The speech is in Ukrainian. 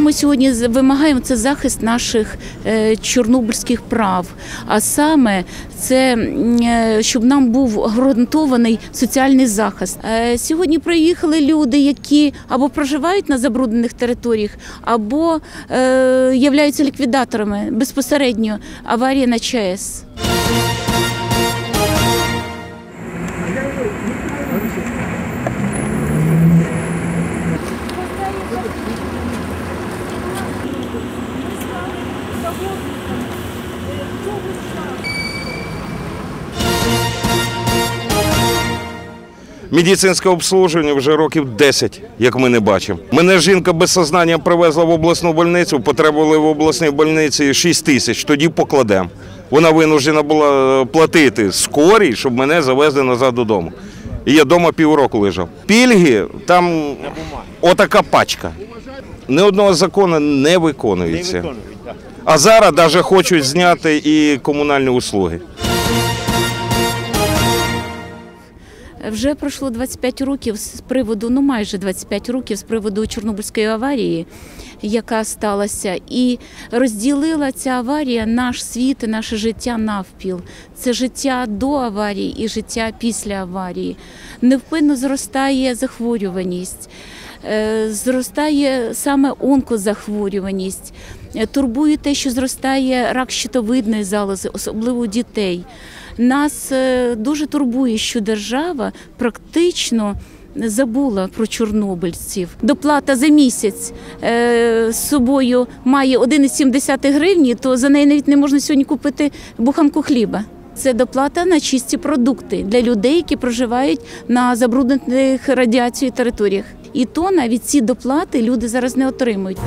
ми сьогодні вимагаємо, це захист наших е, чорнобильських прав. А саме це е, щоб нам був гарантований соціальний захист. Е, Сьогодні приїхали люди, які або проживають на забруднених територіях, або являються ліквідаторами безпосередньо аварії на ЧАЕС. Медицинське обслуговування вже років 10, як ми не бачимо. Мене жінка без сознання привезла в обласну больницю, потребували в обласній больниці 6 тисяч, тоді покладемо. Вона винуждена була платити скорій, щоб мене завезли назад додому. І я вдома півроку лежав. Пільги там отака пачка. Ні одного закону не виконується. А зараз навіть хочуть зняти і комунальні услуги. Вже пройшло 25 років з приводу, ну майже 25 років з приводу Чорнобильської аварії, яка сталася, і розділила ця аварія наш світ і наше життя навпіл. Це життя до аварії і життя після аварії. Невпинно зростає захворюваність. Е, Зростає саме онкозахворюваність, Е, турбує те, що зростає рак щитовидної залози, особливо у дітей. Нас е, дуже турбує, що держава практично забула про чорнобильців. Доплата за місяць е, з собою має 1,7 гривні, то за неї навіть не можна сьогодні купити буханку хліба. Це доплата на чисті продукти для людей, які проживають на забруднених радіацією територіях. І то навіть ці доплати люди зараз не отримують.